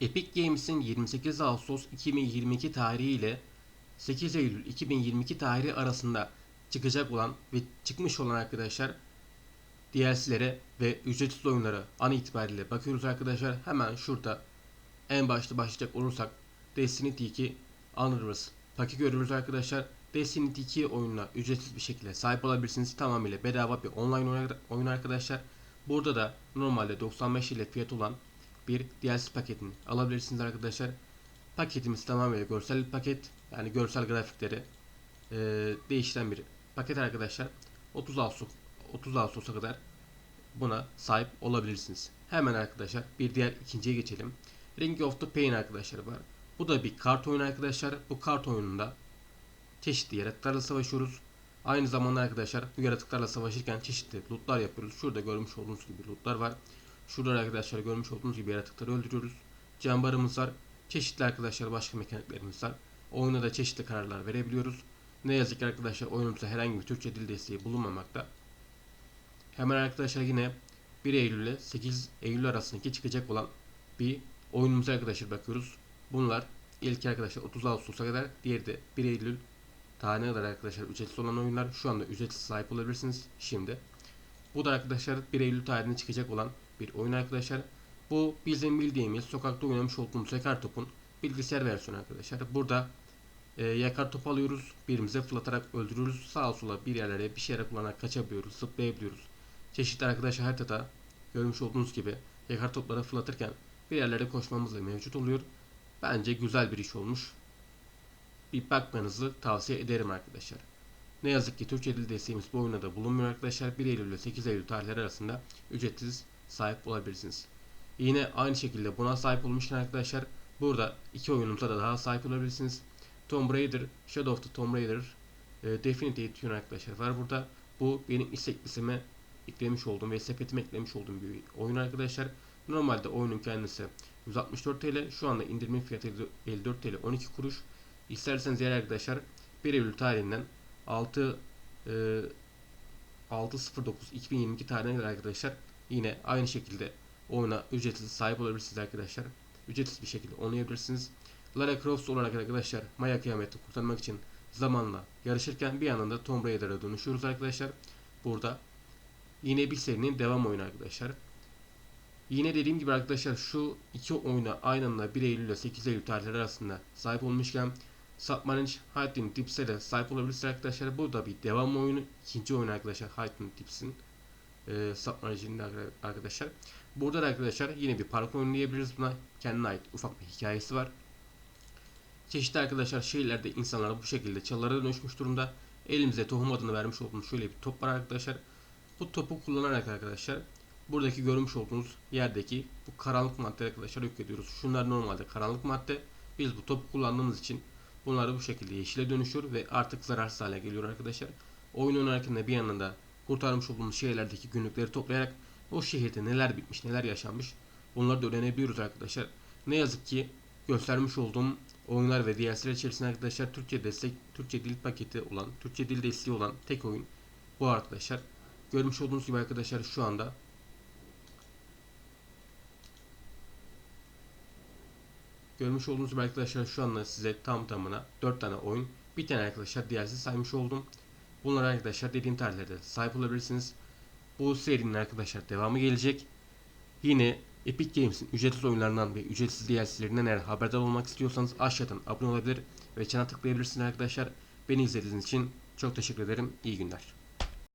Epic Games'in 28 Ağustos 2022 tarihi ile 8 Eylül 2022 tarihi arasında çıkacak olan ve çıkmış olan arkadaşlar DLC'lere ve ücretsiz oyunlara an itibariyle bakıyoruz arkadaşlar. Hemen şurada en başta başlayacak olursak Destiny 2 Honorless paket görüyoruz arkadaşlar. Destiny 2 oyununa ücretsiz bir şekilde sahip olabilirsiniz. Tamamıyla bedava bir online oyun arkadaşlar. Burada da normalde 95 ile fiyat olan bir DLC paketini alabilirsiniz arkadaşlar. Paketimiz tamamıyla görsel bir paket. Yani görsel grafikleri e, değiştiren bir paket arkadaşlar. 30 Ağustos 30 Ağustos'a kadar buna sahip olabilirsiniz. Hemen arkadaşlar bir diğer ikinciye geçelim. Ring of the Pain arkadaşlar var. Bu da bir kart oyunu arkadaşlar. Bu kart oyununda çeşitli yaratıklarla savaşıyoruz. Aynı zamanda arkadaşlar bu yaratıklarla savaşırken çeşitli lootlar yapıyoruz. Şurada görmüş olduğunuz gibi lootlar var. Şurada arkadaşlar görmüş olduğunuz gibi yaratıkları öldürüyoruz. Cambarımız var. Çeşitli arkadaşlar başka mekaniklerimiz var. Oyuna da çeşitli kararlar verebiliyoruz. Ne yazık ki arkadaşlar oyunumuzda herhangi bir Türkçe dil desteği bulunmamakta. Hemen arkadaşlar yine 1 Eylül ile 8 Eylül arasındaki çıkacak olan bir oyunumuza arkadaşlar bakıyoruz. Bunlar ilk arkadaşlar 30 Ağustos'a kadar, diğeri de 1 Eylül tarihine kadar arkadaşlar ücretsiz olan oyunlar. Şu anda ücretsiz sahip olabilirsiniz şimdi. Bu da arkadaşlar 1 Eylül tarihinde çıkacak olan bir oyun arkadaşlar. Bu bizim bildiğimiz sokakta oynamış olduğumuz yakar topun bilgisayar versiyonu arkadaşlar. Burada e, yakar top alıyoruz. Birimize fırlatarak öldürüyoruz. Sağa sola bir yerlere bir şeyler kullanarak kaçabiliyoruz, zıplayabiliyoruz. Çeşitli arkadaşlar haritada görmüş olduğunuz gibi yakar topları fırlatırken bir yerlere koşmamız da mevcut oluyor. Bence güzel bir iş olmuş. Bir bakmanızı tavsiye ederim arkadaşlar. Ne yazık ki Türkçe dil desteğimiz bu oyunda da bulunmuyor arkadaşlar. 1 Eylül ile 8 Eylül tarihleri arasında ücretsiz sahip olabilirsiniz. Yine aynı şekilde buna sahip olmuşken arkadaşlar burada iki oyunumuza da daha sahip olabilirsiniz. Tomb Raider, Shadow of the Tomb Raider e, Definitive Edition arkadaşlar var burada. Bu benim istek listeme eklemiş olduğum ve sepetime eklemiş olduğum bir oyun arkadaşlar. Normalde oyunun kendisi 164 TL. Şu anda indirme fiyatı 54 TL 12 kuruş. İsterseniz eğer arkadaşlar 1 Eylül tarihinden 6 e, 6.09.2022 tarihine kadar arkadaşlar yine aynı şekilde oyuna ücretsiz sahip olabilirsiniz arkadaşlar. Ücretsiz bir şekilde oynayabilirsiniz. Lara Croft olarak arkadaşlar Maya kıyameti kurtarmak için zamanla yarışırken bir yandan da Tomb Raider'a dönüşüyoruz arkadaşlar. Burada yine bir serinin devam oyunu arkadaşlar. Yine dediğim gibi arkadaşlar şu iki oyuna aynı anda 1 Eylül ile 8 Eylül tarihleri arasında sahip olmuşken Submarine Hiding Tips'e de sahip olabilirsiniz arkadaşlar. Bu da bir devam oyunu. ikinci oyun arkadaşlar Hiding Tips'in e, Submarine'inde arkadaşlar. Burada da arkadaşlar yine bir parkur oyunu diyebiliriz buna. Kendine ait ufak bir hikayesi var. Çeşitli arkadaşlar şehirlerde insanlar bu şekilde çalılara dönüşmüş durumda. Elimize tohum adını vermiş olduğumuz şöyle bir top var arkadaşlar. Bu topu kullanarak arkadaşlar buradaki görmüş olduğunuz yerdeki bu karanlık madde arkadaşlar yok ediyoruz. Şunlar normalde karanlık madde. Biz bu topu kullandığımız için bunları bu şekilde yeşile dönüşüyor ve artık zararsız hale geliyor arkadaşlar. Oyun oynarken de bir yandan da kurtarmış olduğumuz şehirlerdeki günlükleri toplayarak o şehirde neler bitmiş neler yaşanmış bunları da öğrenebiliyoruz arkadaşlar. Ne yazık ki göstermiş olduğum oyunlar ve DLC'ler içerisinde arkadaşlar Türkçe destek, Türkçe dil paketi olan, Türkçe dil desteği olan tek oyun bu arkadaşlar. Görmüş olduğunuz gibi arkadaşlar şu anda Görmüş olduğunuz gibi arkadaşlar şu anda size tam tamına 4 tane oyun, bir tane arkadaşlar DLC saymış oldum. Bunlar arkadaşlar dediğim tarihlerde sahip olabilirsiniz. Bu serinin arkadaşlar devamı gelecek. Yine Epic Games'in ücretsiz oyunlarından ve ücretsiz DLC'lerinden eğer haberdar olmak istiyorsanız aşağıdan abone olabilir ve çana tıklayabilirsiniz arkadaşlar. Beni izlediğiniz için çok teşekkür ederim. İyi günler.